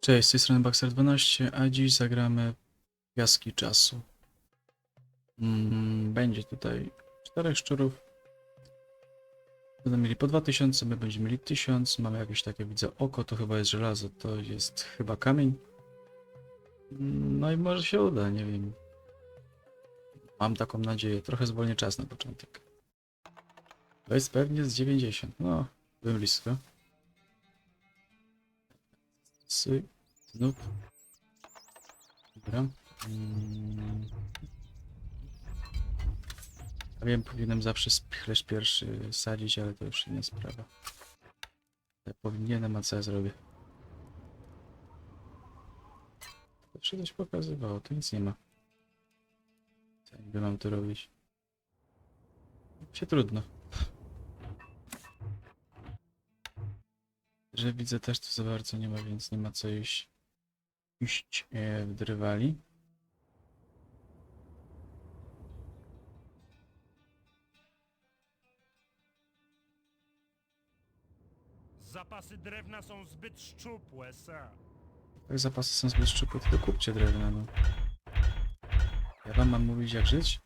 Cześć, z tej strony Baxter12, a dziś zagramy Piaski Czasu. Mm, będzie tutaj czterech szczurów. Będą mieli po 2000, my będziemy mieli 1000. Mamy jakieś takie, widzę, oko, to chyba jest żelazo, to jest chyba kamień. Mm, No i może się uda, nie wiem. Mam taką nadzieję. Trochę zwolnię czas na początek. To jest pewnie z 90. No, byłem blisko. Znów. Dobra. Mm. Ja wiem, powinienem zawsze spichlerz pierwszy sadzić, ale to już inna sprawa. Ja powinienem, a co ja zrobię? To się coś pokazywało, tu nic nie ma. Co niby mam tu robić? Się trudno. Że widzę też tu za bardzo nie ma, więc nie ma co iść, iść e, w. Zapasy drewna są zbyt szczupłe, sir. Jak zapasy są zbyt szczupłe, to kupcie drewno, no. Ja wam mam mówić jak żyć?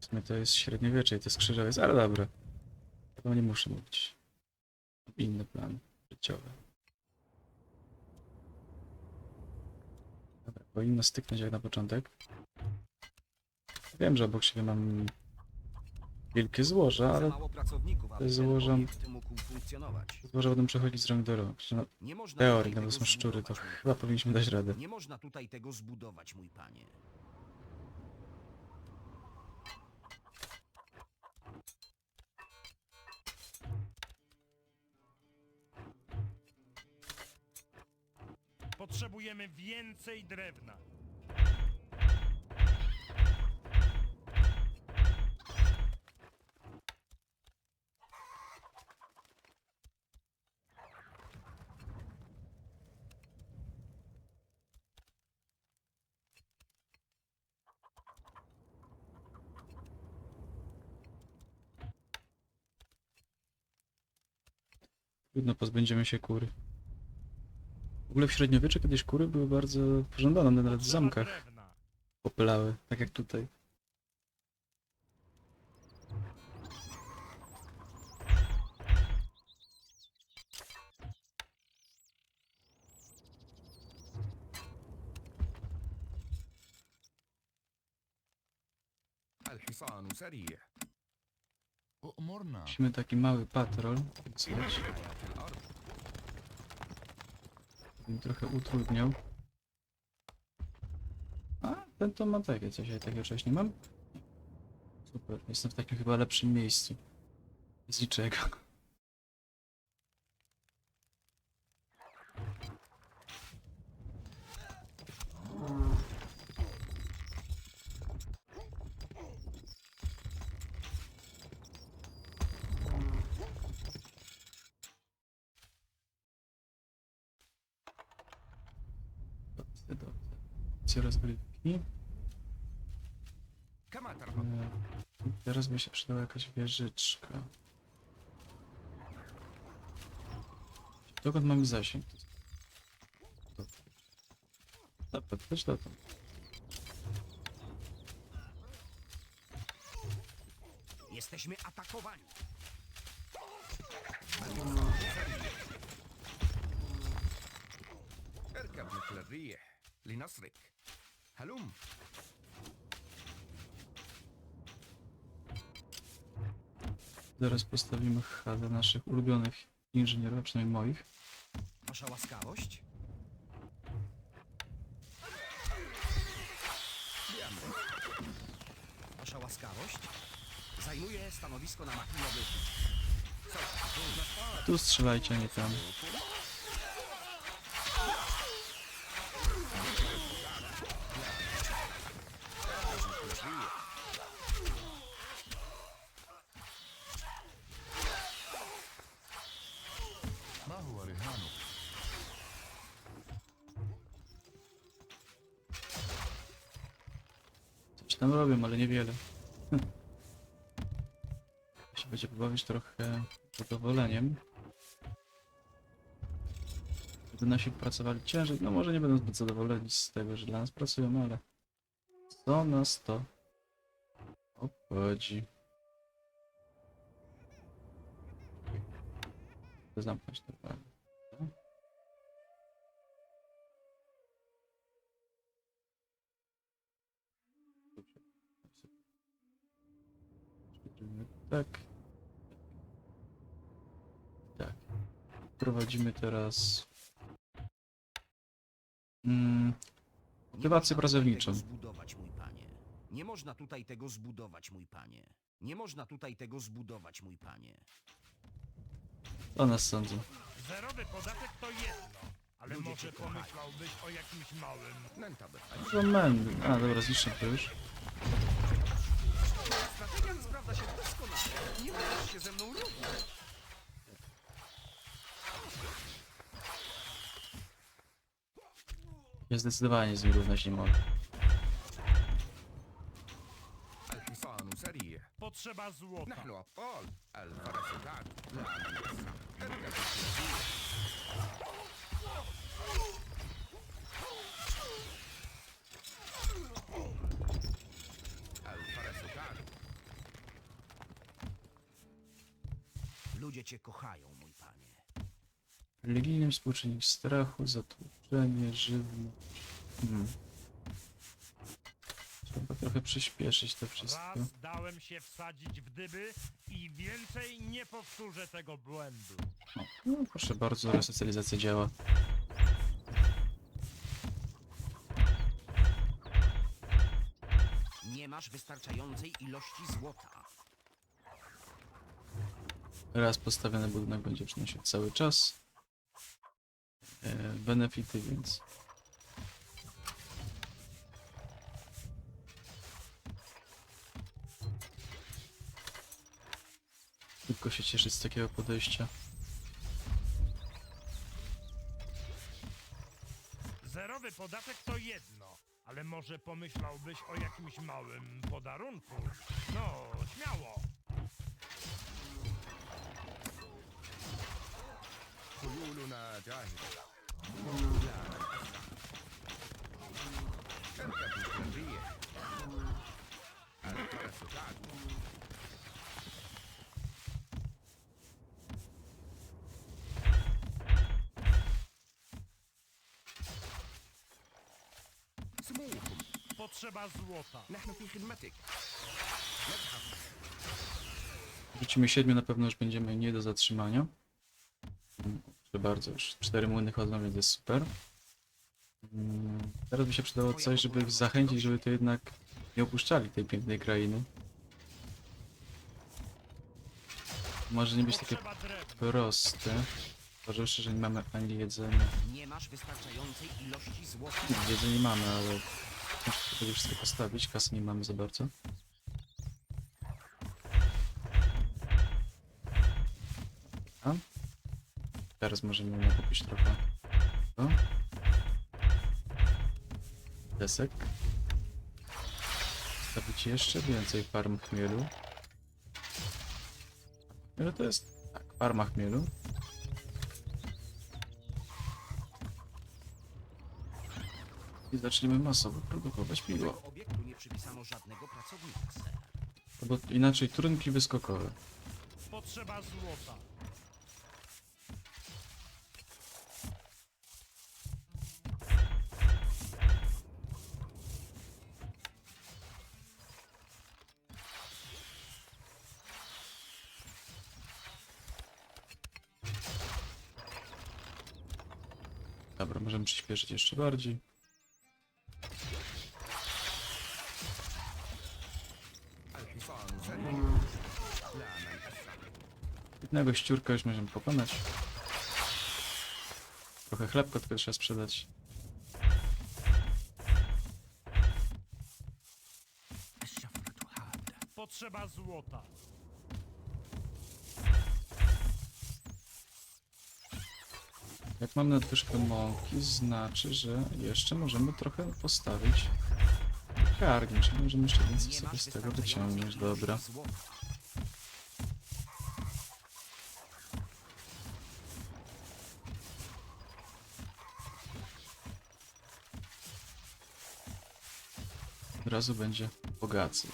W sumie to jest średniowiecze i to jest krzyżowiec, ale dobra. Wam nie muszę mówić. Mam inny plan życiowy. Dobra, powinno styknąć jak na początek. Wiem, że obok siebie mam wielkie złoża, ale te złoża- złoża będą przechodzić z rąk do rąk. No, teorii, no to są szczury, to chyba powinniśmy dać radę. Nie można tutaj tego zbudować, mój panie. Potrzebujemy więcej drewna. Trudno pozbędziemy się kury ogóle w średniowieczu kiedyś kury były bardzo pożądane, nawet w zamkach. Popylały, tak jak tutaj. Musimy taki mały patrol mi trochę utrudniał. A, ten to ma takie coś, ja takiego czegoś nie mam. Super, jestem w takim chyba lepszym miejscu. Z niczego. Dobrze, dobrze Opcje rozgrywki. كما ترغب E, Teraz by się przydała jakaś wieżyczka. Dokąd mamy zasięg? Dobra, chodź dotąd. Jesteśmy atakowani. اركب مثل الريح لنصرك Halum! Zaraz postawimy chatę naszych ulubionych inżynierów, przynajmniej moich. Wasza łaskawość? Diabry. Wasza łaskawość? Zajmuję stanowisko na makinie Tu strzelajcie, nie tam. Tam robią, ale niewiele. Hm. się będzie pobawić trochę zadowoleniem. Żeby nasi pracowali ciężej. No może nie będą zbyt zadowoleni z tego, że dla nas pracują, ale co nas to obchodzi. Zamknąć to Tak. Tak. Prowadzimy teraz mm, można pracowniczą. zbudować, mój panie. Nie można tutaj tego zbudować, mój panie. Nie można tutaj tego zbudować, mój panie. O nas sądzą. Zerowy podatek to jedno, ale Ludzie może cię kochają. pomyślałbyś o jakimś małym. To mędy. A dobra, zniszczę to już. Strategia sprawdza się doskonale. Nie możesz się ze mną równać. Ja zdecydowanie z nim równać nie mogę. الحصان سريع Potrzeba złota. نحن أبطال الفرس تعد لا من Cię kochają, mój panie. Religijny współczynnik strachu, zatłuczenie, żywność. Hmm. Trzeba trochę przyspieszyć to wszystko. Raz dałem się wsadzić w dyby i więcej nie powtórzę tego błędu. No, proszę bardzo, resocjalizacja działa. Nie masz wystarczającej ilości złota. Raz postawiony budynek będzie przynosił cały czas e, benefity, więc tylko się cieszyć z takiego podejścia. Zerowy podatek to jedno, ale może pomyślałbyś o jakimś małym podarunku. No, śmiało. خيولنا جاهزة لا من أسرع اركب الريح الفرس تعد سموكم Potrzeba złota. نحن في خدمتك نذهب Wrzucimy siedmiu, na pewno już będziemy nie do zatrzymania. Proszę bardzo, już cztery młyny chodzą, więc jest super. Mm, Teraz by się przydało coś, żeby ich zachęcić, żeby to jednak nie opuszczali tej pięknej krainy. Może nie być takie proste. Zważywszy, że nie mamy ani jedzenia. Nie masz wystarczającej ilości złota. Jedzenie mamy, ale ciężko sobie wszystko postawić. Kasy nie mamy za bardzo. Teraz możemy nakupić trochę. O. Desek. Stawić jeszcze więcej farm chmielu. Chmielu to jest... Tak, farma chmielu. I zaczniemy masowo produkować piwo. tego obiektu nie przypisano żadnego pracownika, ser. Bo inaczej trunki wyskokowe. Potrzeba złota. przyspieszyć jeszcze bardziej. Jednego ściurka już możemy pokonać. Trochę chlebka tylko trzeba sprzedać. Potrzeba złota. Jak mam nadwyżkę mąki, znaczy, że jeszcze możemy trochę postawić karni, czyli możemy jeszcze więcej sobie z tego wyciągnąć, dobra. Od razu będzie bogacy.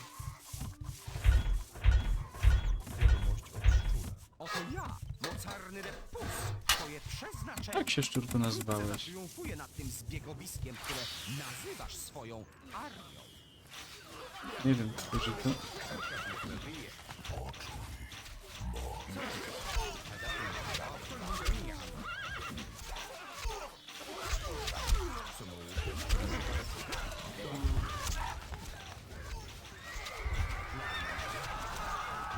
Wiadomość od szczura. Oto ja! Mocarny Repus. Twoje przeznaczenie. Jak się szczurku Wkrótce nazywałeś? zatriumfuję nad tym zbiegowiskiem, które nazywasz swoją armią. Nie wiem, którzy to...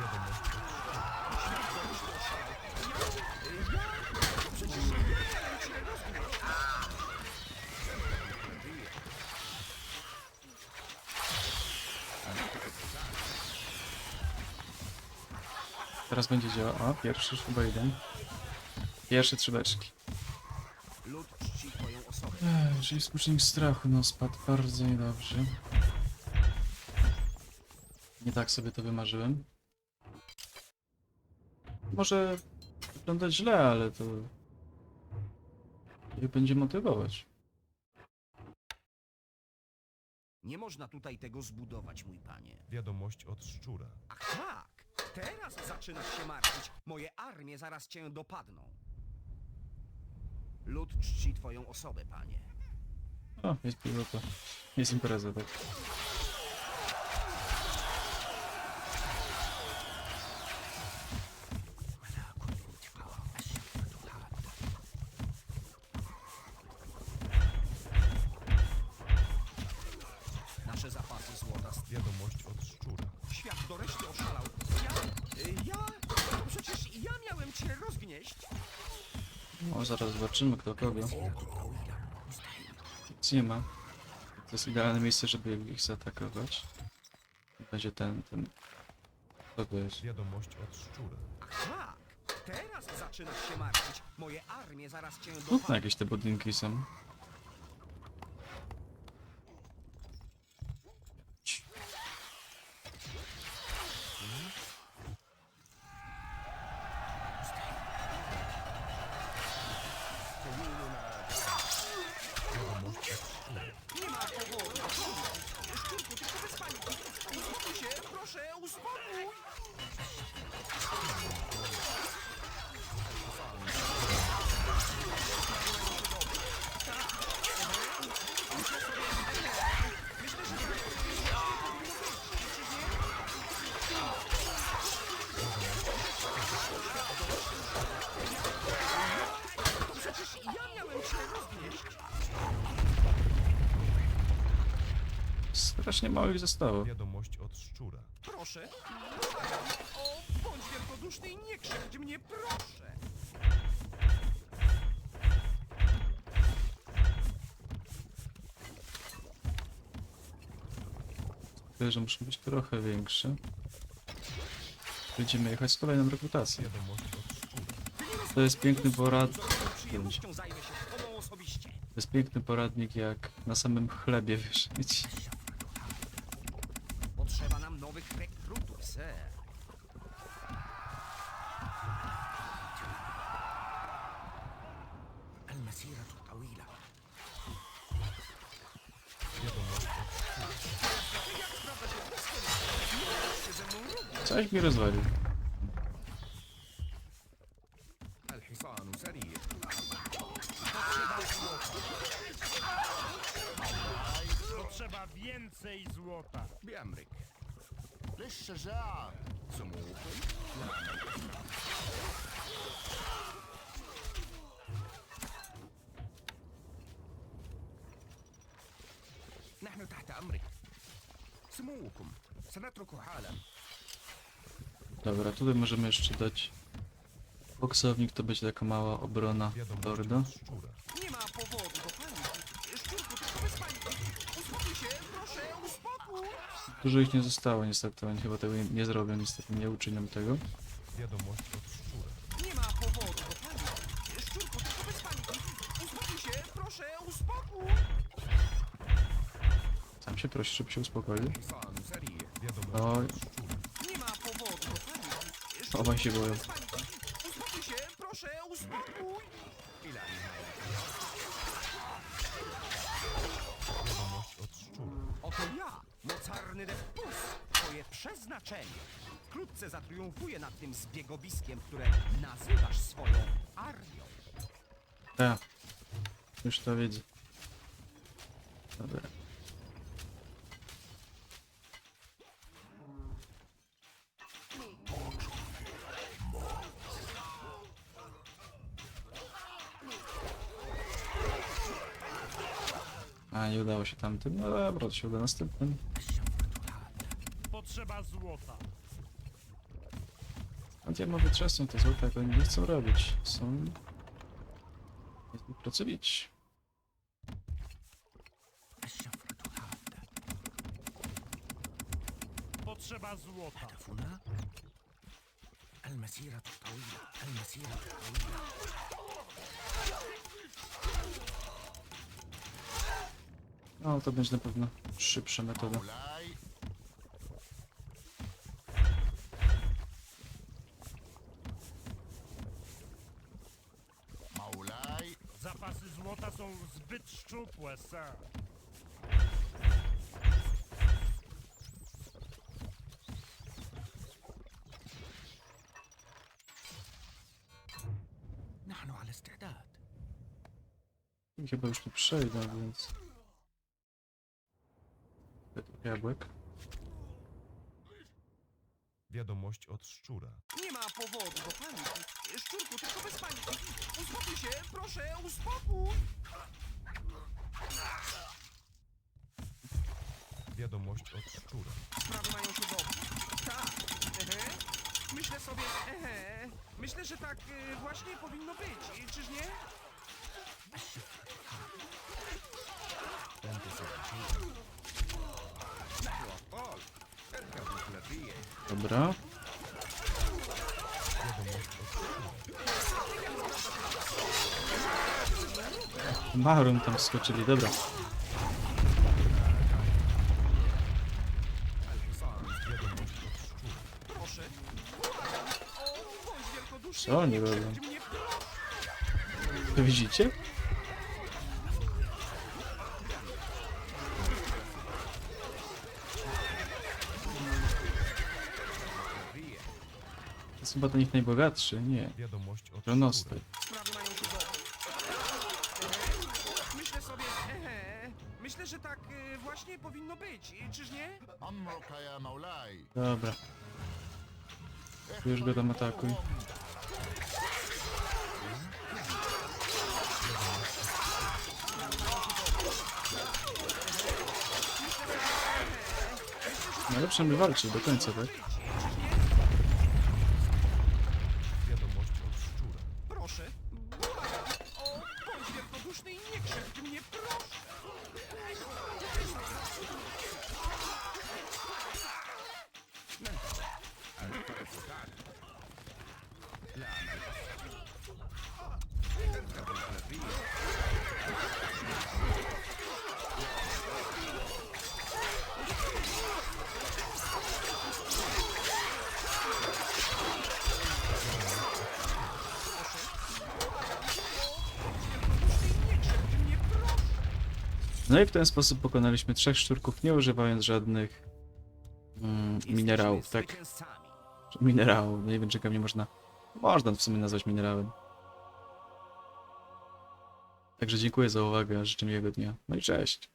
Wiadomość od Teraz będzie działał. A, pierwszy chyba jeden. Pierwsze trzy beczki. Lud czci twoją osobę. Ech, czyli współczynnik strachu, no spadł bardzo niedobrze. Nie tak sobie to wymarzyłem. Może wyglądać źle, ale to... Ich będzie motywować. Nie można tutaj tego zbudować, mój panie. Wiadomość od szczura. Ach tak, teraz zaczynasz się martwić. Moje armie zaraz cię dopadną. Lud czci twoją osobę, panie. O, jest pilota. Jest impreza, tak. Nasze zapasy złota. st- Wiadomość od szczura. Świat do reszty oszalał. Ja, y, ja, to przecież ja miałem cię rozgnieść. No, zaraz zobaczymy kto kogo. Nic nie ma. To jest idealne miejsce, żeby ich zaatakować. Będzie ten, ten... Co to jest? Wiadomość od szczura. Tak, teraz zaczynasz się martwić. Moje armie zaraz cię Trudne dopadną. jakieś te budynki są. Strasznie małych zostało. Wiadomość od szczura. Proszę. O, bądź wielkoduszny i nie krzywdź mnie, proszę. Tyle, że muszą być trochę większe. Będziemy jechać z kolejną rekrutacją. Wiadomość od szczura. To jest piękny porad... Z ogromną przyjemnością zajmę się tobą osobiście. To jest piękny poradnik jak na samym chlebie wyżyć. Coś mi rozwalił. الحصان سريع. Potrzeba więcej złota. بأمرك. للشجاعة سموكم نحن تحت أمرك. سموكم. سنترك حالا. Dobra, tutaj możemy jeszcze dać boksownik, to będzie taka mała obrona Lorda. Nie ma powodu Dużo ich nie zostało niestety, oni chyba tego nie zrobią, niestety nie uczynią tego. Wiadomość od szczura. Nie ma powodu. Szczurku, bez paniki. Uspokój się, proszę, uspokój. Sam się prosi, żeby się uspokoił. Oj, Obaj się boją. Uspokój się, proszę, uspokój! Oto ja, mocarny Depus, twoje przeznaczenie. Wkrótce zatriumfuję nad tym zbiegowiskiem, które nazywasz swoją arią. Tak. Już to wiedzi. Dobra. A, nie udało się tamtym. No dobra, to się uda następnym. Potrzeba złota. A ja mogę trzasnąć te złota, jak oni nie chcą robić. Są... Niezbyt pracowici. Potrzeba złota. هنا المسيرة طويلة المسيرة طويلة no to będzie na pewno szybsza metoda. Zapasy złota są zbyt szczupłe, sir. No, no, chyba już tu przejdę, więc... Jabłek. Wiadomość od szczura. Nie ma powodu do paniki. Szczurku, tylko bez paniki. Uspokój się, proszę, uspokój. Wiadomość od szczura. Sprawy mają się dobrze. Tak. Ehe. Myślę sobie, ehe. Myślę, że tak e, właśnie powinno być. Czyż nie? Dobra. Marum tam skoczyli, dobra. Co oni robią? widzicie? To jest chyba ten ich najbogatszy, nie. Wiadomość od Żonosty. szczura. Sprawy mają się dobrze. Ehe. Myślę sobie, ehe. Myślę, że tak e, właśnie powinno być. Czyż nie? Dobra, już go tam atakuj. Najlepsze, aby walczyć do końca, tak? No i w ten sposób pokonaliśmy trzech szczurków, nie używając żadnych mm, minerałów, tak? Minerałów, nie wiem czego nie można... Można w sumie nazwać minerałem. Także dziękuję za uwagę, życzę miłego dnia. No i cześć.